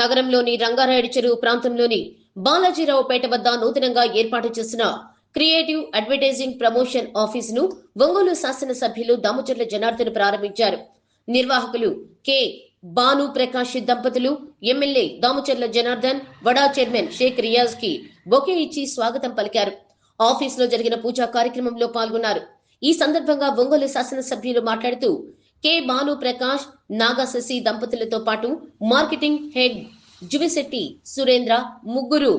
నగరంలోని రంగారాయుడు చెరువు ప్రాంతంలోని బాలాజీరావుపేట వద్ద నూతనంగా ఏర్పాటు చేసిన క్రియేటివ్ అడ్వర్టైజింగ్ ప్రమోషన్ ఆఫీస్ను ఒంగోలు శాసనసభ్యులు దామచర్ల జనార్దన్ ప్రారంభించారు. నిర్వాహకులు కె. బాను ప్రకాష్ దంపతులు ఎమ్మెల్యే దామచర్ల జనార్దన్ వడా చైర్మన్ షేక్ రియాజ్కి బొకే ఇచ్చి స్వాగతం పలికారు. ఆఫీస్లో జరిగిన పూజా కార్యక్రమంలో పాల్గొన్నారు. ఈ సందర్భంగా ఒంగోలు శాసనసభ్యులు మాట్లాడుతూ కె. భాను ప్రకాష్ నాగా శశి దంపతులతో పాటు మార్కెటింగ్ హెడ్ జువిశెట్టి సురేంద్ర ముగ్గురు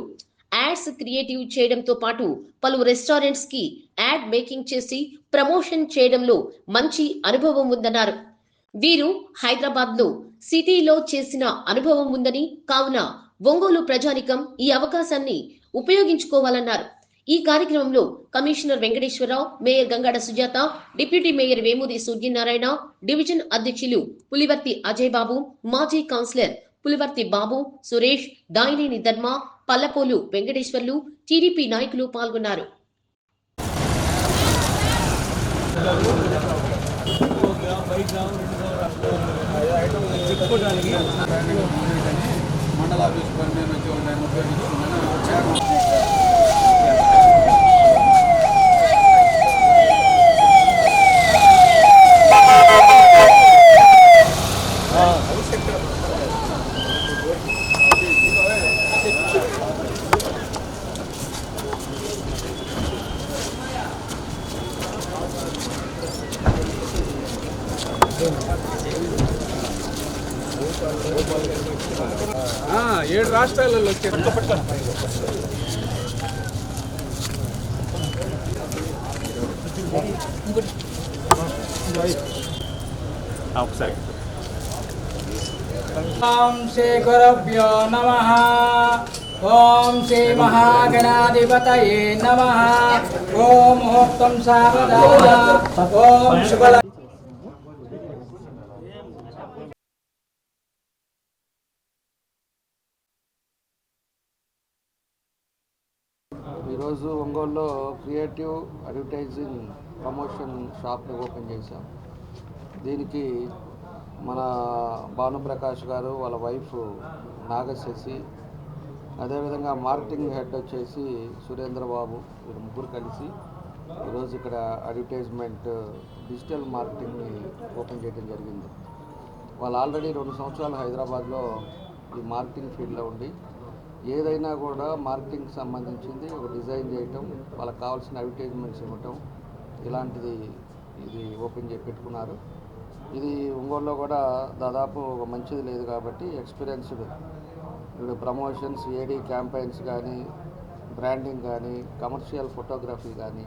యాడ్స్ క్రియేటివ్ చేయడంతో పాటు పలు రెస్టారెంట్స్కి యాడ్ మేకింగ్ చేసి ప్రమోషన్ చేయడంలో మంచి అనుభవం ఉందన్నారు. వీరు హైదరాబాద్లో సిటీలో చేసిన అనుభవం ఉందని కావున ఒంగోలు ప్రజానికం ఈ అవకాశాన్ని ఉపయోగించుకోవాలన్నారు. ఈ కార్యక్రమంలో commissioner Venkateswara Rao mayor Gangada Sujatha deputy mayor Vemuri Suryanarayana division అధ్యక్షులు పులివర్తి అజయ్ బాబు మాజీ కౌన్సిలర్ పులివర్తి బాబు సురేష్ దాయినేని ధర్మ పల్లపోలు వెంకటేశ్వర్లు టీడీపీ నాయకులు పాల్గొన్నారు. మండల ఆఫీస్ పని మీద వచ్చి ఉన్నాయని ఉపయోగిస్తున్నాను వచ్చాను ఆ, ఏడు రాష్ట్రాలలో వచ్చారు. ఒకసారి ఓం శ్రీ గురుభ్యో నమ. ఓం శ్రీ మహాగణాధిపతయే నమ. ఓం ముహూర్తం ఓం శుభల ఈరోజు ఒంగోలులో క్రియేటివ్ అడ్వర్టైజింగ్ ప్రమోషన్ షాప్ని ఓపెన్ చేశాం. దీనికి మన భానుప్రకాష్ గారు వాళ్ళ వైఫ్ నాగశశి అదేవిధంగా మార్కెటింగ్ హెడ్ వచ్చేసి సురేంద్ర బాబు వీరు ముగ్గురు కలిసి ఈరోజు ఇక్కడ అడ్వర్టైజ్మెంట్ డిజిటల్ మార్కెటింగ్ని ఓపెన్ చేయడం జరిగింది. వాళ్ళు ఆల్రెడీ రెండు సంవత్సరాలు హైదరాబాద్లో ఈ మార్కెటింగ్ ఫీల్డ్లో ఉండి ఏదైనా కూడా మార్కెటింగ్కి సంబంధించింది ఒక డిజైన్ చేయటం వాళ్ళకి కావాల్సిన అడ్వర్టైజ్మెంట్స్ ఇవ్వటం ఇలాంటిది ఇది ఓపెన్ చేసి పెట్టుకున్నారు. ఇది ఒంగోలులో కూడా దాదాపు ఒక మంచిది లేదు కాబట్టి ఎక్స్పీరియన్స్డ్ ఇప్పుడు ప్రమోషన్స్ ఏడీ క్యాంపెయిన్స్ కానీ బ్రాండింగ్ కానీ కమర్షియల్ ఫోటోగ్రఫీ కానీ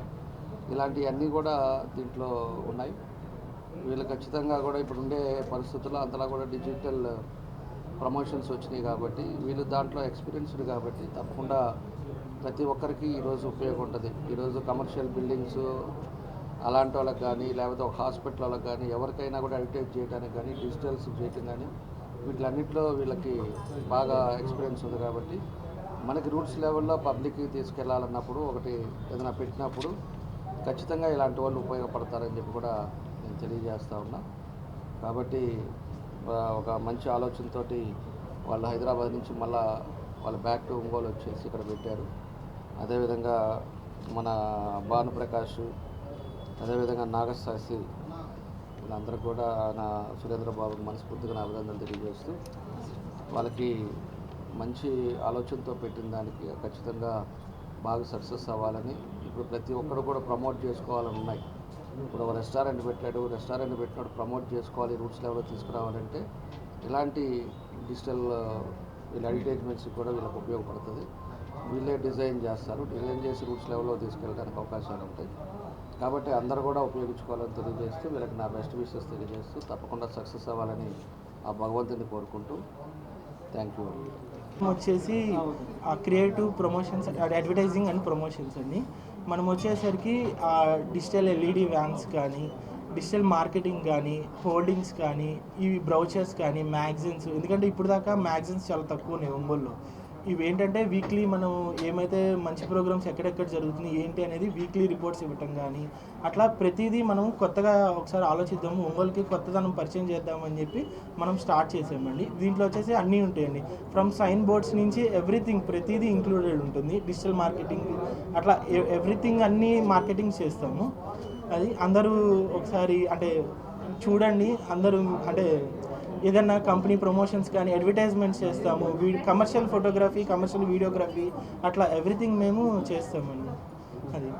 ఇలాంటివన్నీ కూడా దీంట్లో ఉన్నాయి. వీళ్ళు ఖచ్చితంగా కూడా ఇప్పుడు ఉండే పరిస్థితుల్లో అంతలా కూడా డిజిటల్ ప్రమోషన్స్ వచ్చినాయి కాబట్టి వీళ్ళు దాంట్లో ఎక్స్పీరియన్స్డ్ కాబట్టి తప్పకుండా ప్రతి ఒక్కరికి ఈరోజు ఉపయోగం ఉంటుంది ఈరోజు కమర్షియల్ బిల్డింగ్స్ అలాంటి వాళ్ళకి కానీ లేకపోతే ఒక హాస్పిటల్ వాళ్ళకి కానీ ఎవరికైనా కూడా అడిటేట్ చేయడానికి కానీ డిజిటల్స్ చేయటం కానీ వీటిలన్నింటిలో వీళ్ళకి బాగా ఎక్స్పీరియన్స్ ఉంది కాబట్టి మనకి రూట్స్ లెవెల్లో పబ్లిక్కి తీసుకెళ్ళాలన్నప్పుడు ఒకటి ఏదైనా పెట్టినప్పుడు ఖచ్చితంగా ఇలాంటి వాళ్ళు ఉపయోగపడతారని చెప్పి కూడా నేను తెలియజేస్తా ఉన్నా. కాబట్టి ఒక మంచి ఆలోచనతోటి వాళ్ళు హైదరాబాద్ నుంచి మళ్ళా వాళ్ళు బ్యాక్ టు ఒంగోలు వచ్చేసి ఇక్కడ పెట్టారు. అదేవిధంగా మన భానుప్రకాష్ అదేవిధంగా నాగశాస్త్రి వీళ్ళందరూ కూడా నా సురేంద్రబాబు మనస్ఫూర్తిగా నా అభినందనలు తెలియజేస్తూ వాళ్ళకి మంచి ఆలోచనతో పెట్టిన దానికి ఖచ్చితంగా బాగా సక్సెస్ అవ్వాలని ఇప్పుడు ప్రతి ఒక్కరు కూడా ప్రమోట్ చేసుకోవాలని ఉన్నాయి. ఇప్పుడు ఒక రెస్టారెంట్ పెట్టాడు రెస్టారెంట్ పెట్టినాడు ప్రమోట్ చేసుకోవాలి రూట్స్ లెవెల్లో తీసుకురావాలంటే ఇలాంటి డిజిటల్ వీళ్ళ అడ్వర్టైజ్మెంట్స్ కూడా వీళ్ళకి ఉపయోగపడుతుంది. వీళ్ళే డిజైన్ చేస్తారు డిజైన్ చేసి రూట్స్ లెవెల్లో తీసుకెళ్ళడానికి అవకాశాలు ఉంటాయి. కాబట్టి అందరూ కూడా ఉపయోగించుకోవాలని తెలియజేస్తూ వీళ్ళకి నా బెస్ట్ విషెస్ తెలియజేస్తూ తప్పకుండా సక్సెస్ అవ్వాలని ఆ భగవంతుని కోరుకుంటూ థ్యాంక్ యూ వచ్చేసి ఆ creative promotions advertising and promotions అండి. మనం వచ్చేసరికి ఆ డిజిటల్ ఎల్ఈడి వ్యాన్స్ కానీ డిజిటల్ మార్కెటింగ్ కానీ హోల్డింగ్స్ కానీ ఇవి బ్రౌచర్స్ కానీ మ్యాగజైన్స్ ఎందుకంటే ఇప్పుడు దాకా మ్యాగజైన్స్ చాలా తక్కువ ఉన్నాయి ఒంగోలులో. ఇవేంటంటే వీక్లీ మనం ఏమైతే మంచి ప్రోగ్రామ్స్ ఎక్కడెక్కడ జరుగుతున్నాయి ఏంటి అనేది వీక్లీ రిపోర్ట్స్ ఇవ్వటం కానీ అట్లా ప్రతిదీ మనం కొత్తగా ఒకసారి ఆలోచిద్దాము ఒంగోలుకి కొత్తదనం పరిచయం చేద్దామని చెప్పి మనం స్టార్ట్ చేసామండి. దీంట్లో వచ్చేసి అన్నీ ఉంటాయండి. ఫ్రమ్ సైన్ బోర్డ్స్ నుంచి ఎవ్రీథింగ్ ప్రతిదీ ఇంక్లూడెడ్ ఉంటుంది. డిజిటల్ మార్కెటింగ్ అట్లా ఎవ్రీథింగ్ అన్నీ మార్కెటింగ్ చేస్తాము. అది అందరూ ఒకసారి అంటే చూడండి అందరూ అంటే ఏదన్నా కంపెనీ ప్రమోషన్స్ కానీ అడ్వర్టైజ్మెంట్స్ చేస్తాము we commercial photography commercial videography అట్లా ఎవ్రీథింగ్ మేము చేస్తామండి. అది.